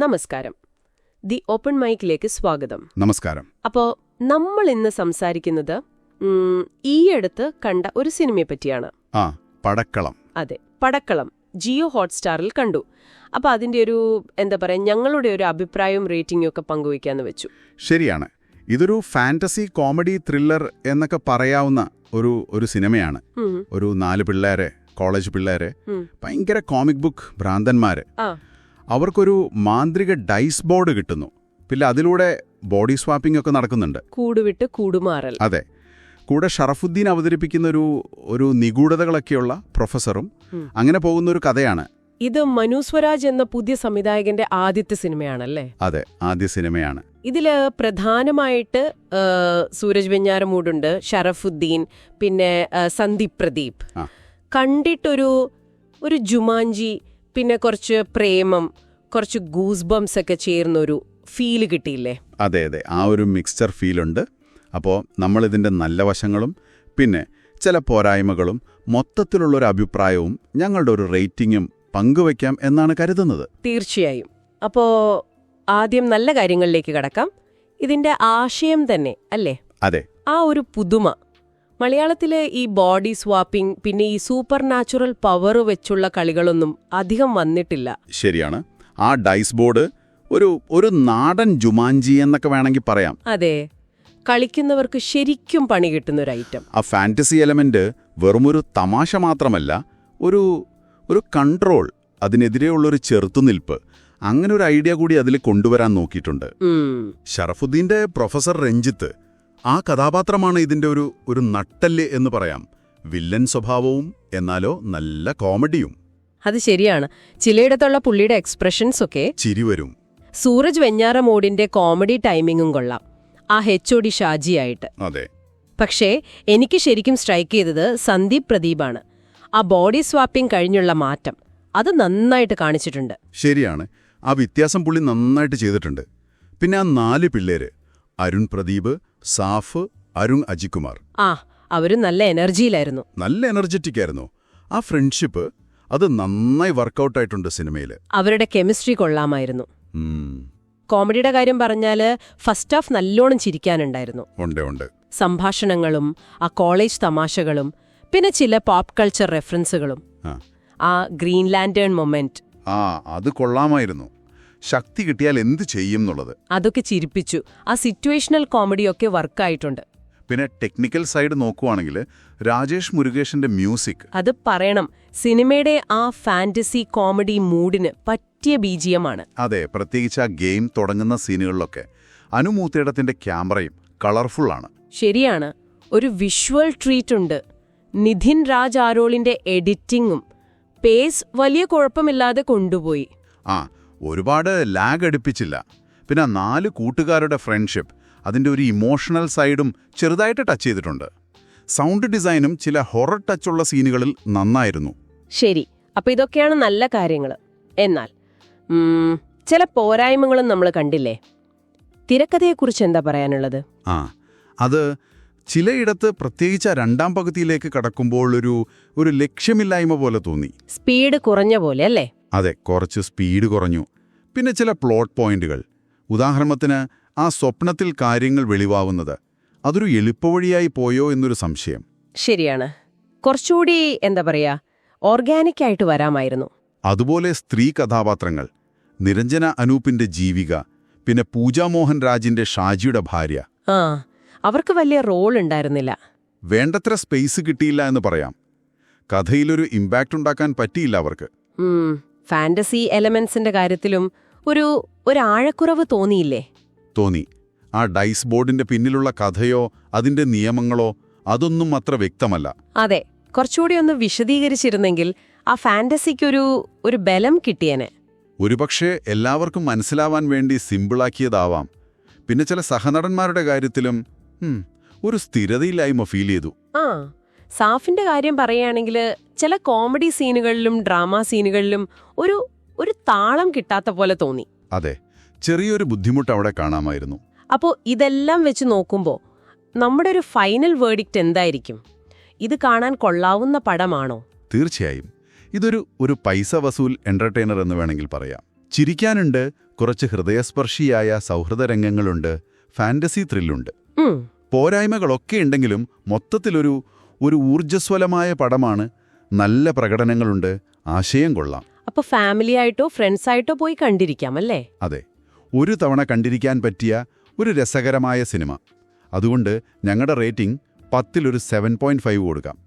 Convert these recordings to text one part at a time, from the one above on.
നമസ്കാരം. The open മൈക്കിലേക്ക് സ്വാഗതം. നമസ്കാരം. അപ്പോ നമ്മൾ ഇന്ന് സംസാരിക്കുന്നത് ഈ ഈയടുത്ത് കണ്ട ഒരു സിനിമയെ പറ്റിയാണ്. ആ പടക്കളം. അതെ പടക്കളം. ജിയോ ഹോട്ട്സ്റ്റാറിൽ കണ്ടു. അപ്പൊ അതിന്റെ ഒരു എന്താ പറയാ ഞങ്ങളുടെ ഒരു അഭിപ്രായവും റേറ്റിംഗും ഒക്കെ പങ്കുവയ്ക്കാന്ന് വെച്ചു. ശരിയാണ്. ഇതൊരു ഫാന്റസി കോമഡി ത്രില്ലർ എന്നൊക്കെ പറയാവുന്ന ഒരു ഒരു സിനിമയാണ്. ഒരു നാല് പിള്ളേരെ കോളേജ് പിള്ളേരെ ഭയങ്കര കോമിക് ബുക്ക് ഭ്രാന്തന്മാര്. അവർക്കൊരു മാന്ത്രിക ഡൈസ് ബോർഡ് കിട്ടുന്നു. പിന്നെ അതിലൂടെ ബോഡി സ്വാപ്പിംഗ് ഒക്കെ നടക്കുന്നുണ്ട്. കൂടുവിട്ട് കൂടുമാറൽ. അതെ. കൂടെ ഷറഫുദ്ദീൻ അവതരിപ്പിക്കുന്ന ഒരു ഒരു നിഗൂഢതകളൊക്കെയുള്ള പ്രൊഫസറും അങ്ങനെ പോകുന്ന ഒരു കഥയാണ്. ഇത് മനു സ്വരാജ് എന്ന പുതിയ സംവിധായകന്റെ ആദ്യത്തെ സിനിമയാണല്ലേ? അതെ ആദ്യ സിനിമയാണ്. ഇതിൽ പ്രധാനമായിട്ട് സൂരജ് വെഞ്ഞാറമൂടുണ്ട് ഷറഫുദ്ദീൻ പിന്നെ സന്ദീപ് പ്രദീപ്. കണ്ടിട്ടൊരു ഒരു ജുമാഞ്ചി പിന്നെ കുറച്ച് പ്രേമം കുറച്ച് ഗൂസ് ബംസ് ഒക്കെ ചേർന്നൊരു ഫീൽ കിട്ടിയില്ലേ? അതെ അതെ. ആ ഒരു മിക്സ്ചർ ഫീലുണ്ട്. അപ്പോൾ നമ്മളിതിന്റെ നല്ല വശങ്ങളും പിന്നെ ചില പോരായ്മകളും മൊത്തത്തിലുള്ളൊരു അഭിപ്രായവും ഞങ്ങളുടെ ഒരു റേറ്റിംഗും പങ്കുവയ്ക്കാം എന്നാണ് കരുതുന്നത്. തീർച്ചയായും. അപ്പോ ആദ്യം നല്ല കാര്യങ്ങളിലേക്ക് കടക്കാം. ഇതിന്റെ ആശയം തന്നെ അല്ലേ? അതെ. ആ ഒരു പുതുമ മലയാളത്തിലെ ഈ ബോഡി സ്വാപ്പിംഗ് പിന്നെ ഈ സൂപ്പർ നാച്ചുറൽ പവർ വെച്ചുള്ള കളികളൊന്നും അധികം വന്നിട്ടില്ല. ശരിയാണ്. ആ ഡൈസ് ബോർഡ് ഒരു ഒരു നാടൻ ജുമാഞ്ചി എന്നൊക്കെ വേണമെങ്കിൽ പറയാം. അതെ. കളിക്കുന്നവർക്ക് ശരിക്കും പണി കിട്ടുന്ന ഒരു ഐറ്റം. ആ ഫാന്റസി എലമെന്റ് വെറുമൊരു തമാശ മാത്രമല്ല ഒരു ഒരു കൺട്രോൾ അതിനെതിരെയുള്ളൊരു ചെറുത്തുനിൽപ്പ് അങ്ങനെ ഒരു ഐഡിയ കൂടി അതിൽ കൊണ്ടുവരാൻ നോക്കിയിട്ടുണ്ട്. ഷറഫുദ്ദീന്റെ ഷറഫുദ്ദീന്റെ പ്രൊഫസർ രഞ്ജിത്ത് ആ കഥാപാത്രമാണ് ഇതിന്റെ ഒരു ഒരു നട്ടൽ എന്ന് പറയാം. വില്ലൻ സ്വഭാവവും എന്നാലോ നല്ല കോമഡിയും. അത് ശരിയാണ്. ചിലയിടത്തുള്ള പുള്ളിയുടെ എക്സ്പ്രഷൻസ് ഒക്കെ ചിരിവരും സൂരജ് വെഞ്ഞാറമോടിന്റെ കോമഡി ടൈമിങ്ങും കൊള്ളാം. ആ ഹെച്ചോടി ഷാജിയായിട്ട് അതെ. പക്ഷേ എനിക്ക് ശരിക്കും സ്ട്രൈക്ക് ചെയ്തത് സന്ദീപ് പ്രദീപാണ്. ആ ബോഡി സ്വാപ്പിംഗ് കഴിഞ്ഞുള്ള മാറ്റം. അത് നന്നായിട്ട് കാണിച്ചിട്ടുണ്ട്. ശരിയാണ്. ആ വ്യത്യാസം പുള്ളി നന്നായിട്ട് ചെയ്തിട്ടുണ്ട്. പിന്നെ ആ നാല് പിള്ളേര്. അരുൺ പ്രദീപ് സാഫ് അരുൺ അജികുമാർ. ആ അവർ നല്ല എനർജിയിലായിരുന്നു. നല്ല എനർജറ്റിക് ആയിരുന്നു. ആ ഫ്രണ്ട്ഷിപ്പ് അത് നന്നായി വർക്കൗട്ടായിട്ടുണ്ട് സിനിമയിൽ അവരുടെ കെമിസ്ട്രി കൊള്ളാമായിരുന്നു. കോമഡിയുടെ കാര്യം പറഞ്ഞാൽ ഫസ്റ്റ് ഹാഫ് നല്ലോണം ചിരിക്കാനുണ്ടായിരുന്നു. ഉണ്ട് ഉണ്ട്. സംഭാഷണങ്ങളും ആ കോളേജ് തമാശകളും പിന്നെ ചില പോപ്പ് കൾച്ചർ റെഫറൻസുകളും ആ. Green Lantern moment. ആ അത് കൊള്ളാമായിരുന്നു. ശക്തി കിട്ടിയാൽ എന്ത് ചെയ്യും എന്നുള്ളത്. അതൊക്കെ ചിരിപ്പിച്ചു. ആ സിറ്റുവേഷണൽ കോമഡിയൊക്കെ വർക്കായിട്ടുണ്ട്. പിന്നെ ടെക്നിക്കൽ സൈഡ് നോക്കുവാണെങ്കിൽ രാജേഷ് മുരുകേഷിന്റെ മ്യൂസിക്. അത് പറയണം. സിനിമയുടെ ആ ഫാന്റസി കോമഡി മൂഡിന് പറ്റിയ ബീജിയമാണ്. അതെ പ്രത്യേകിച്ച് ആ ഗെയിം തുടങ്ങുന്ന സീനുകളിലൊക്കെ. അനുമൂത്തേടത്തിന്റെ ക്യാമറയും കളർഫുൾ ആണ്. ശരിയാണ്. ഒരു വിഷ്വൽ ട്രീറ്റ് ഉണ്ട്. നിധിൻ രാജ് ആരോളിന്റെ എഡിറ്റിംഗും പേസ് വലിയ കുഴപ്പമില്ലാതെ കൊണ്ടുപോയി. ആ ഒരുപാട് ലാഗ് അടുപ്പിച്ചില്ല. പിന്നെ നാല് കൂട്ടുകാരുടെ ഫ്രണ്ട്ഷിപ്പ് അതിന്റെ ഒരു ഇമോഷണൽ സൈഡും ചെറുതായിട്ട് ടച്ച് ചെയ്തിട്ടുണ്ട്. സൗണ്ട് ഡിസൈനും ചില ഹൊറർ ടച്ചുള്ള സീനുകളിൽ നന്നായിരുന്നു. ശരി. അപ്പൊ ഇതൊക്കെയാണ് നല്ല കാര്യങ്ങൾ എന്നാൽ ചില പോരായ്മകളും നമ്മൾ കണ്ടില്ലേ? തിരക്കഥയെക്കുറിച്ച് എന്താ പറയാനുള്ളത്? ആ അത് ചിലയിടത്ത് പ്രത്യേകിച്ച് ആ രണ്ടാം പകുതിയിലേക്ക് കടക്കുമ്പോൾ ഒരു ഒരു ലക്ഷ്യമില്ലായ്മ പോലെ തോന്നി. സ്പീഡ് കുറഞ്ഞ പോലെ അല്ലേ? അതെ കുറച്ച് സ്പീഡ് കുറഞ്ഞു. പിന്നെ ചില പ്ലോട്ട് പോയിന്റുകൾ. ഉദാഹരണത്തിന് ആ സ്വപ്നത്തിൽ കാര്യങ്ങൾ വെളിവാവുന്നത്. അതൊരു എളുപ്പവഴിയായി പോയോ എന്നൊരു സംശയം. ശരിയാണ്. കുറച്ചുകൂടി എന്താ പറയാ ഓർഗാനിക് ആയിട്ട് വരാമായിരുന്നു. അതുപോലെ സ്ത്രീ കഥാപാത്രങ്ങൾ. നിരഞ്ജന അനൂപിന്റെ ജീവിക പിന്നെ പൂജാമോഹൻ രാജിന്റെ ഷാജിയുടെ ഭാര്യ. ആ അവർക്ക് വലിയ റോൾ ഉണ്ടായിരുന്നില്ല. വേണ്ടത്ര സ്പേസ് കിട്ടിയില്ല എന്ന് പറയാം. കഥയിലൊരു ഇമ്പാക്റ്റ് ഉണ്ടാക്കാൻ പറ്റിയില്ല അവർക്ക്. ഫാന്റസി എലമെന്റ്സിന്റെ കാര്യത്തിലും ഒരു ഒരു ആഴക്കുറവ് തോന്നിയില്ലേ? തോന്നി. ആ ഡൈസ് ബോർഡിന്റെ പിന്നിലുള്ള കഥയോ അതിന്റെ നിയമങ്ങളോ അതൊന്നും അത്ര വ്യക്തമല്ല. അതെ കുറച്ചുകൂടി ഒന്ന് വിശദീകരിച്ചിരുന്നെങ്കിൽ ആ ഫാന്റസിക്കൊരു ഒരു ബലം കിട്ടിയേനെ. ഒരുപക്ഷെ എല്ലാവർക്കും മനസ്സിലാവാൻ വേണ്ടി സിമ്പിളാക്കിയതാവാം. പിന്നെ ചില സഹനടന്മാരുടെ കാര്യത്തിലും ഒരു സ്ഥിരതയില്ലായ്മ ഫീൽ ചെയ്തു. ആ സാഫിന്റെ കാര്യം പറയുകയാണെങ്കിൽ ചില കോമഡി സീനുകളിലും ഡ്രാമ സീനുകളിലും ഒരു ഒരു താളം കിട്ടാത്ത പോലെ തോന്നി. അതെ ചെറിയൊരു ബുദ്ധിമുട്ട് അവിടെ കാണാമായിരുന്നു. അപ്പോൾ ഇതെല്ലാം വെച്ച് നോക്കുമ്പോൾ നമ്മുടെ ഒരു ഫൈനൽ വേർഡിക്റ്റ് എന്തായിരിക്കും? ഇത് കാണാൻ കൊള്ളാവുന്ന പടമാണോ? തീർച്ചയായും. ഇതൊരു ഒരു പൈസ വസൂൽ എന്റർടൈനർ എന്ന് വേണമെങ്കിൽ പറയാം. ചിരിക്കാനുണ്ട് കുറച്ച് ഹൃദയസ്പർശിയായ സൗഹൃദ രംഗങ്ങളുണ്ട് ഫാന്റസി ത്രില്ലുണ്ട് പോരായ്മകളൊക്കെ ഉണ്ടെങ്കിലും മൊത്തത്തിലൊരു ഒരു ഊർജസ്വലമായ പടമാണ് നല്ല പ്രകടനങ്ങളുണ്ട്. ആശയം കൊള്ളാം. അപ്പൊ ഫാമിലി ആയിട്ടോ ഫ്രണ്ട്സ് ആയിട്ടോ പോയി കണ്ടിരിക്കാം അല്ലേ? അതെ. ഒരു തവണ കണ്ടിരിക്കാൻ പറ്റിയ ഒരു രസകരമായ സിനിമ. അതുകൊണ്ട് ഞങ്ങളുടെ റേറ്റിംഗ് പത്തിലൊരു സെവൻ പോയിന്റ് ഫൈവ് കൊടുക്കാം.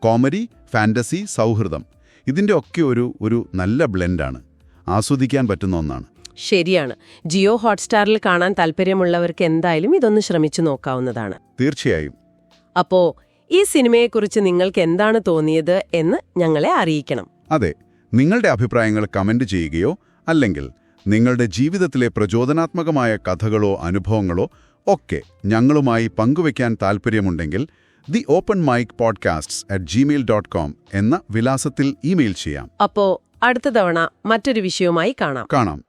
കോമഡി ഫാന്റസി സൗഹൃദം. ഇതിന്റെ ഒക്കെ ഒരു ഒരു നല്ല ബ്ലെൻഡാണ് ആസ്വദിക്കാൻ പറ്റുന്ന ഒന്നാണ്. ശരിയാണ്. ജിയോ ഹോട്ട്സ്റ്റാറിൽ കാണാൻ താല്പര്യമുള്ളവർക്ക് എന്തായാലും ഇതൊന്ന് ശ്രമിച്ചു നോക്കാവുന്നതാണ്. തീർച്ചയായും. അപ്പോ ഈ സിനിമയെക്കുറിച്ച് നിങ്ങൾക്ക് എന്താണ് തോന്നിയത് എന്ന് ഞങ്ങളെ അറിയിക്കണം. അതെ നിങ്ങളുടെ അഭിപ്രായങ്ങൾ കമന്റ് ചെയ്യുകയോ അല്ലെങ്കിൽ നിങ്ങളുടെ ജീവിതത്തിലെ പ്രചോദനാത്മകമായ കഥകളോ അനുഭവങ്ങളോ ഒക്കെ ഞങ്ങളുമായി പങ്കുവയ്ക്കാൻ താൽപ്പര്യമുണ്ടെങ്കിൽ the open mic podcasts at Gmail dot com എന്ന വിലാസത്തിൽ ഇമെയിൽ ചെയ്യാം. അപ്പോ അടുത്ത തവണ മറ്റൊരു വിഷയവുമായി കാണാം. കാണാം.